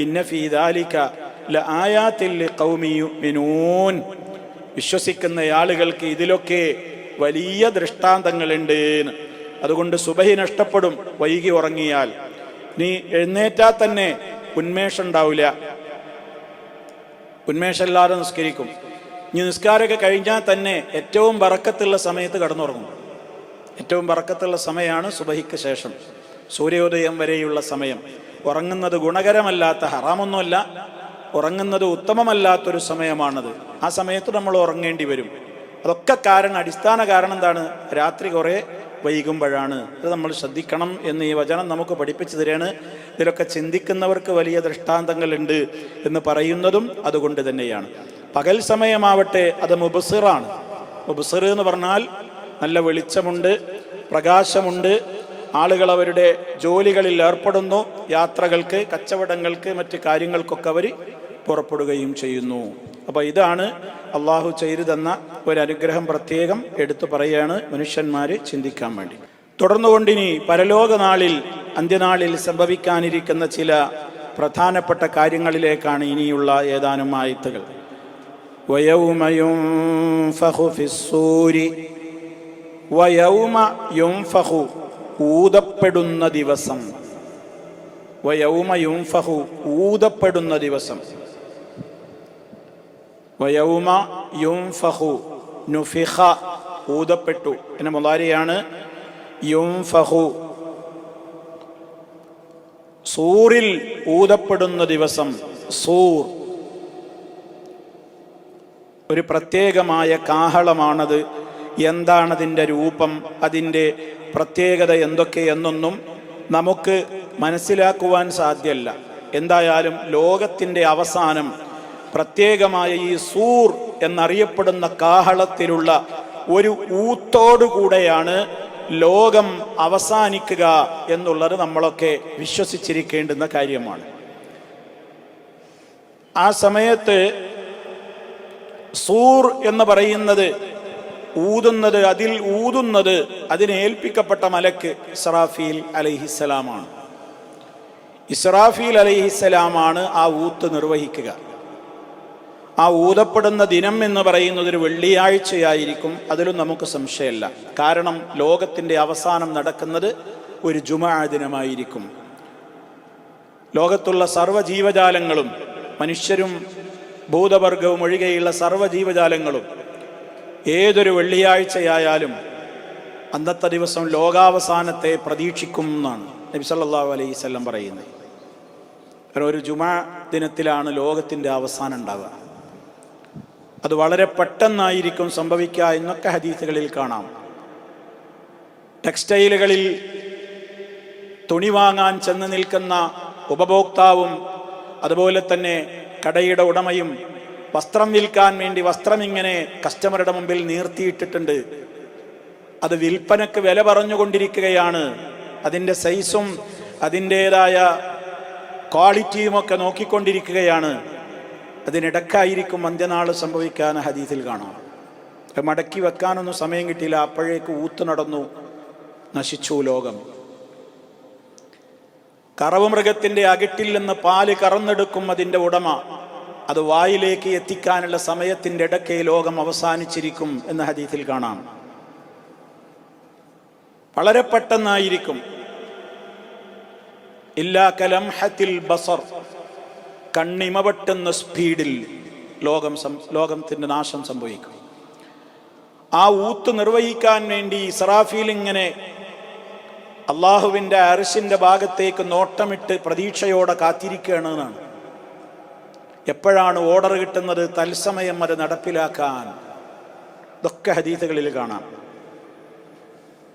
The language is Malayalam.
ഇന്ന ഫീദാലിക ലആയാത്തിൽ ലിഖൗമി യുഅ്മിനൂൻ. വിശ്വസിക്കുന്ന ആളുകൾക്ക് ഇതിലൊക്കെ വലിയ ദൃഷ്ടാന്തങ്ങളുണ്ട് അതുകൊണ്ട് സുബഹി നഷ്ടപ്പെടും വൈകി ഉറങ്ങിയാൽ. നീ എഴുന്നേറ്റാൽ തന്നെ ഉന്മേഷം ഉണ്ടാവില്ല. ഉന്മേഷമില്ലാതെ നിസ്കരിക്കും. ഇനി നിസ്കാരമൊക്കെ കഴിഞ്ഞാൽ തന്നെ ഏറ്റവും വറക്കത്തുള്ള സമയത്ത് കടന്നുറങ്ങും. ഏറ്റവും വറക്കത്തുള്ള സമയമാണ് സുബഹിക്ക് ശേഷം. സൂര്യോദയം വരെയുള്ള സമയം. ഉറങ്ങുന്നത് ഗുണകരമല്ലാത്ത ഹറാമൊന്നുമല്ല. ഉറങ്ങുന്നത് ഉത്തമമല്ലാത്തൊരു സമയമാണത്. ആ സമയത്ത് നമ്മൾ ഉറങ്ങേണ്ടി വരും. അതൊക്കെ കാരണം അടിസ്ഥാന കാരണം എന്താണ്? രാത്രി കുറേ വൈകുമ്പോഴാണ്. ഇത് നമ്മൾ ശ്രദ്ധിക്കണം എന്ന് ഈ വചനം നമുക്ക് പഠിപ്പിച്ചു തരികയാണ്. ഇതിലൊക്കെ ചിന്തിക്കുന്നവർക്ക് വലിയ ദൃഷ്ടാന്തങ്ങളുണ്ട് എന്ന് പറയുന്നതും അതുകൊണ്ട് തന്നെയാണ്. പകൽ സമയമാവട്ടെ അത് മുബസിറാണ് മുബസിർ എന്ന് പറഞ്ഞാൽ നല്ല വെളിച്ചമുണ്ട് പ്രകാശമുണ്ട് ആളുകൾ അവരുടെ ജോലികളിൽ ഏർപ്പെടുന്നു യാത്രകൾക്ക് കച്ചവടങ്ങൾക്ക് മറ്റ് കാര്യങ്ങൾക്കൊക്കെ അവർ പുറപ്പെടുകയും ചെയ്യുന്നു അപ്പോൾ ഇതാണ് അള്ളാഹു ചെയ്തു തന്ന ഒരു അനുഗ്രഹം പ്രത്യേകം എടുത്തു പറയുകയാണ് മനുഷ്യന്മാർ ചിന്തിക്കാൻ വേണ്ടി തുടർന്നുകൊണ്ടിനി പരലോക നാളിൽ അന്ത്യനാളിൽ സംഭവിക്കാനിരിക്കുന്ന ചില പ്രധാനപ്പെട്ട കാര്യങ്ങളിലേക്കാണ് ഇനിയുള്ള ഏതാനും ആയത്തുകൾ ويوم ينفخ في الصور ويوم ينفخ ഊതപ്പെടുന്ന ദിവസം. വയൗമ ഫഹു ഊതപ്പെടുന്ന ദിവസം. വയൗമ യുംഫഹു നുഫിഹ ഊതപ്പെട്ടു. എന്ന മുതാരിയാണ് യുംഫഹു. സൂറിൽ ഊതപ്പെടുന്ന ദിവസം സൂർ. ഒരു പ്രത്യേകമായ കാഹളമാണത്. എന്താണതിന്റെ രൂപം? അതിന്റെ പ്രത്യേകത എന്തൊക്കെയെന്നൊന്നും നമുക്ക് മനസ്സിലാക്കുവാൻ സാധ്യല്ല. എന്തായാലും ലോകത്തിന്റെ അവസാനം പ്രത്യേകമായ ഈ സൂർ എന്നറിയപ്പെടുന്ന കാഹളത്തിലുള്ള ഒരു ഊത്തോടുകൂടെയാണ് ലോകം അവസാനിക്കുക എന്നുള്ളത് നമ്മളൊക്കെ വിശ്വസിച്ചിരിക്കേണ്ടുന്ന കാര്യമാണ്. ആ സമയത്ത് സൂർ എന്ന് പറയുന്നത് ഊതുന്നത് അതിൽ ഊതുന്നത് അതിനെ ഏൽപ്പിക്കപ്പെട്ട മലക്ക് ഇസ്രാഫീൽ അലൈഹിസ്സലാമാണ്. ഇസ്രാഫീൽ അലൈഹിസ്സലാമാണ് ആ ഊത്ത് നിർവഹിക്കുക. ആ ഊതപ്പെടുന്ന ദിനം എന്ന് പറയുന്നത് ഒരു വെള്ളിയാഴ്ചയായിരിക്കും അതിലും നമുക്ക് സംശയമല്ല. കാരണം ലോകത്തിന്റെ അവസാനം നടക്കുന്നത് ഒരു ജുമാ ദിനമായിരിക്കും. ലോകത്തുള്ള സർവ ജീവജാലങ്ങളും മനുഷ്യരും ഭൂതവർഗവും ഒഴികെയുള്ള സർവ ജീവജാലങ്ങളും ഏതൊരു വെള്ളിയാഴ്ചയായാലും അന്നത്തെ ദിവസം ലോകാവസാനത്തെ പ്രതീക്ഷിക്കും എന്നാണ് നബി സല്ലല്ലാഹു അലൈഹി സ്വല്ലം പറയുന്നത്. കാരണം ഒരു ജുമാ ദിനത്തിലാണ് ലോകത്തിന്റെ അവസാനം ഉണ്ടാവുക. അത് വളരെ പെട്ടെന്നായിരിക്കും സംഭവിക്കുക എന്നൊക്കെ ഹദീസുകളിൽ കാണാം. ടെക്സ്റ്റൈലുകളിൽ തുണി വാങ്ങാൻ ചെന്ന് നിൽക്കുന്ന ഉപഭോക്താവും അതുപോലെ തന്നെ കടയുടെ ഉടമയും വസ്ത്രം വിൽക്കാൻ വേണ്ടി വസ്ത്രം ഇങ്ങനെ കസ്റ്റമറുടെ മുമ്പിൽ നീർത്തിയിട്ടിട്ടുണ്ട്. അത് വിൽപ്പനക്ക് വില പറഞ്ഞുകൊണ്ടിരിക്കുകയാണ്. അതിന്റെ സൈസും അതിന്റേതായ ക്വാളിറ്റിയുമൊക്കെ നോക്കിക്കൊണ്ടിരിക്കുകയാണ്. അതിനിടക്കായിരിക്കും അന്ത്യനാൾ സംഭവിക്കാൻ ഹദീസിൽ കാണാം മടക്കി വെക്കാനൊന്നും സമയം കിട്ടിയില്ല. അപ്പോഴേക്ക് ഊത്ത് നടന്നു. നശിച്ചു ലോകം. കറവ് മൃഗത്തിന്റെ അകിട്ടിൽ നിന്ന് പാൽ കറന്നെടുക്കും അതിന്റെ ഉടമ. അത് വായിലേക്ക് എത്തിക്കാനുള്ള സമയത്തിന്റെ ഇടയ്ക്ക് ലോകം അവസാനിച്ചിരിക്കും എന്ന ഹദീത്തിൽ കാണാം. വളരെ പെട്ടെന്നായിരിക്കും. ഇല്ലാ കലംഹത്തിൽ ബസർ കണ്ണിമ വെട്ടുന്ന സ്പീഡിൽ ലോകം ലോകത്തിന്റെ നാശം സംഭവിക്കും. ആ ഊത്ത് നിർവഹിക്കാൻ വേണ്ടി ഇസ്രാഫീൽ ഇങ്ങനെ അള്ളാഹുവിന്റെ അരിശിന്റെ ഭാഗത്തേക്ക് നോട്ടമിട്ട് പ്രതീക്ഷയോടെ കാത്തിരിക്കുകയാണ് എപ്പോഴാണ് ഓർഡർ കിട്ടുന്നത് തത്സമയം അത് നടപ്പിലാക്കാൻ? ഇതൊക്കെ ഹദീസുകളിൽ കാണാം.